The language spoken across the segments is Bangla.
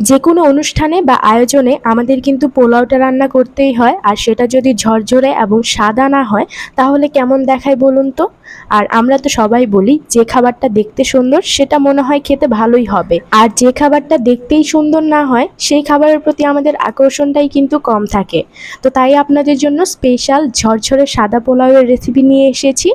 যে কোনো অনুষ্ঠানে বা আয়োজনে আমাদের কিন্তু পোলাওটা রান্না করতেই হয়, আর সেটা যদি ঝরঝরে এবং সাদা না হয়, তাহলে কেমন দেখায় বলুন তো? আর আমরা তো সবাই বলি, যে খাবারটা দেখতে সুন্দর, সেটা মনে হয় খেতে ভালোই হবে। আর যে খাবারটা দেখতেই সুন্দর না হয়, সেই খাবারের প্রতি আমাদের আকর্ষণটাই কিন্তু কম থাকে। তো তাই আপনাদের জন্য স্পেশাল ঝরঝরে সাদা পোলাওয়ের রেসিপি নিয়ে এসেছি।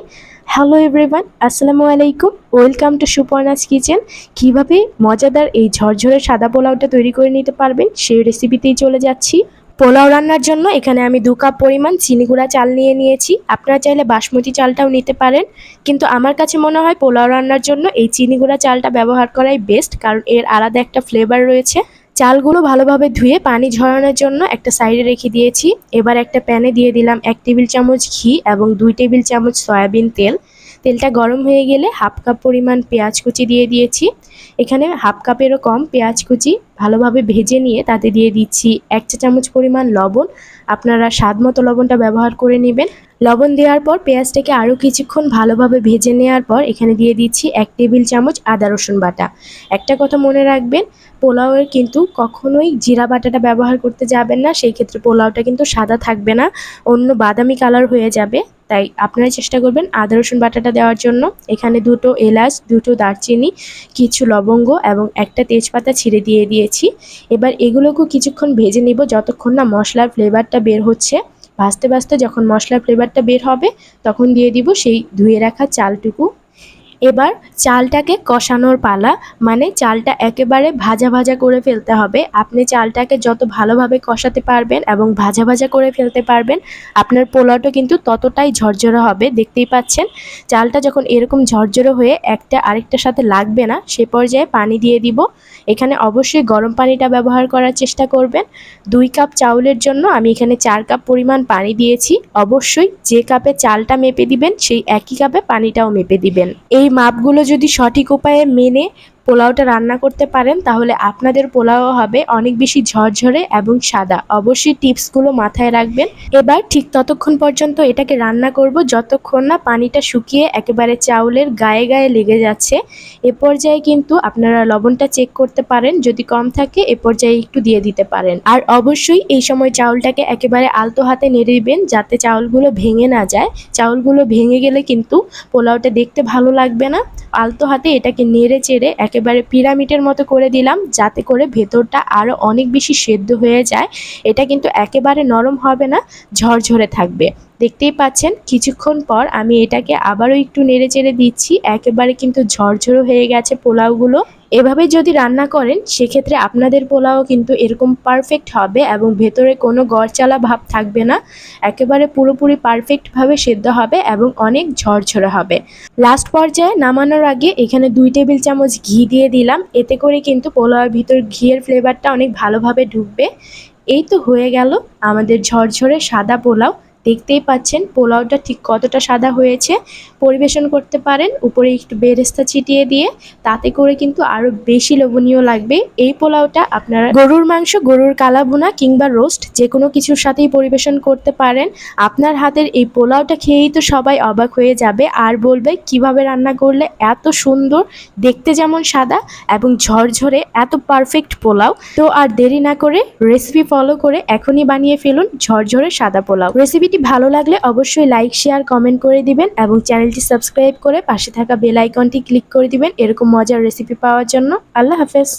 হ্যালো এভরিওয়ান আসসালামু আলাইকুম। ওয়েলকাম টু সুপর্ণাস কিচেন কীভাবে মজাদার এই ঝরঝরে সাদা পোলাওটা তৈরি করে নিতে পারবেন, সেই রেসিপিতেই চলে যাচ্ছি। পোলাও রান্নার জন্য এখানে আমি দু কাপ পরিমাণ চিনি গুঁড়া চাল নিয়ে নিয়েছি। আপনারা চাইলে বাসমতি চালটাও নিতে পারেন। কিন্তু আমার কাছে মনে হয় পোলাও রান্নার জন্য এই চিনি গুঁড়া চালটা ব্যবহার করাই বেস্ট কারণ এর আলাদা একটা ফ্লেভার রয়েছে। চালগুলো ভালোভাবে ধুয়ে পানি ঝরানোর জন্য একটা সাইডে রেখে দিয়েছি। এবার একটা প্যানে দিয়ে দিলাম এক টেবিল চামচ ঘি এবং দুই টেবিল চামচ সয়াবিন তেল। তেলটা গরম হয়ে গেলে হাফ কাপ পরিমাণ পেঁয়াজ কুচি দিয়ে দিয়েছি। এখানে হাফ কাপেরও কম পেঁয়াজ কুচি ভালোভাবে ভেজে নিয়ে তাতে দিয়ে দিচ্ছি এক চা চামচ পরিমাণ লবণ। আপনারা স্বাদ মতো লবণটা ব্যবহার করে নেবেন। লবণ দেওয়ার পর পেঁয়াজটাকে আরও কিছুক্ষণ ভালোভাবে ভেজে নেওয়ার পর এখানে দিয়ে দিচ্ছি এক টেবিল চামচ আদা রসুন বাটা। একটা কথা মনে রাখবেন, পোলাওয়ের কিন্তু কখনোই জিরা বাটাটা ব্যবহার করতে যাবেন না, সেই ক্ষেত্রে পোলাওটা কিন্তু সাদা থাকবে না, অন্য বাদামি কালার হয়ে যাবে। তাই আপনারা চেষ্টা করবেন আদা রসুন বাটাটা দেওয়ার জন্য। এখানে দুটো এলাচ, দুটো দারচিনি, কিছু লবঙ্গ এবং একটা তেজপাতা ছিঁড়ে দিয়ে দিয়েছি। এবার এগুলোকেও কিছুক্ষণ ভেজে নিব যতক্ষণ না মশলার ফ্লেভারটা বের হচ্ছে। ভাজতে ভাজতে যখন মশলার ফ্লেভারটা বের হবে, তখন দিয়ে দিব সেই ধুয়ে রাখা চালটুকু। এবার চালটাকে কষানোর পালা মানে চালটা একেবারে ভাজা ভাজা করে ফেলতে হবে। আপনি চালটাকে যত ভালোভাবে কষাতে পারবেন এবং ভাজা ভাজা করে ফেলতে পারবেন, আপনার পোলাওটা কিন্তু ততটাই ঝরঝরে হবে। দেখতেই পাচ্ছেন, চালটা যখন এরকম ঝরঝরে হয়ে একটা আরেকটার সাথে লাগবে না, সে পর্যায়ে পানি দিয়ে দিব। এখানে অবশ্যই গরম পানিটা ব্যবহার করার চেষ্টা করবেন। দুই কাপ চাউলের জন্য আমি এখানে চার কাপ পরিমাণ পানি দিয়েছি। অবশ্যই যে কাপে চালটা মেপে দিবেন, সেই একই কাপে পানিটাও মেপে দিবেন। এই মাপগুলো যদি সঠিক উপায়ে মেনে পোলাওটা রান্না করতে পারেন, তাহলে আপনাদের পোলাও হবে অনেক বেশি ঝরঝরে এবং সাদা। অবশ্যই টিপসগুলো মাথায় রাখবেন। এবার ঠিক ততক্ষণ পর্যন্ত এটাকে রান্না করব, যতক্ষণ না পানিটা শুকিয়ে একেবারে চাউলের গায়ে গায়ে লেগে যাচ্ছে। এ পর্যায়ে কিন্তু আপনারা লবণটা চেক করতে পারেন, যদি কম থাকে এ পর্যায়ে একটু দিয়ে দিতে পারেন। আর অবশ্যই এই সময় চাউলটাকে একেবারে আলতো হাতে নেড়ে দিবেন যাতে চাউলগুলো ভেঙে না যায়। চাউলগুলো ভেঙে গেলে কিন্তু পোলাওটা দেখতে ভালো লাগবে না। আলতো হাতে এটাকে নেড়ে চেড়ে একেবারে পিরামিডের মতো করে দিলাম, যাতে করে ভেতরটা আরও অনেক বেশি সেদ্ধ হয়ে যায়। এটা কিন্তু একেবারে নরম হবে না, ঝরঝরে থাকবে। দেখতেই পাচ্ছেন, কিছুক্ষণ পর আমি এটাকে আবারও একটু নেড়ে চেড়ে দিচ্ছি, একেবারে কিন্তু ঝরঝরো হয়ে গেছে পোলাওগুলো। এভাবে যদি রান্না করেন, সেক্ষেত্রে আপনাদের পোলাও কিন্তু এরকম পারফেক্ট হবে এবং ভেতরে কোনো গড়চালা ভাব থাকবে না। একেবারে পুরোপুরি পারফেক্টভাবে সেদ্ধ হবে এবং অনেক ঝরঝরে হবে। লাস্ট পর্যায়ে নামানোর আগে এখানে দুই টেবিল চামচ ঘি দিয়ে দিলাম, এতে করে কিন্তু পোলাওয়ের ভিতর ঘিয়ের ফ্লেভারটা অনেক ভালোভাবে ঢুকবে। এই তো হয়ে গেল আমাদের ঝরঝরে সাদা পোলাও। দেখতেই পাচ্ছেন, পোলাওটা ঠিক কতটা সাদা হয়েছে। পরিবেশন করতে পারেন, উপরে একটু বেরেস্তা ছিটিয়ে দিয়ে, তাতে করে কিন্তু আরও বেশি লোভনীয় লাগবে। এই পোলাওটা আপনারা গরুর মাংস, গরুর কালাভুনা কিংবা রোস্ট যে কোনো কিছুর সাথেই পরিবেশন করতে পারেন। আপনার হাতের এই পোলাওটা খেয়েই তো সবাই অবাক হয়ে যাবে, আর বলবে, কীভাবে রান্না করলে এত সুন্দর, দেখতে যেমন সাদা এবং ঝরঝরে এত পারফেক্ট পোলাও? তো আর দেরি না করে রেসিপি ফলো করে এখনই বানিয়ে ফেলুন ঝরঝরে সাদা পোলাও। রেসিপিটি ভালো লাগলে অবশ্যই লাইক, শেয়ার, কমেন্ট করে দিবেন এবং চ্যানেলটি সাবস্ক্রাইব করে পাশে থাকা বেল আইকনটি ক্লিক করে দিবেন। এরকম মজার রেসিপি পাওয়ার জন্য। আল্লাহ হাফেজ।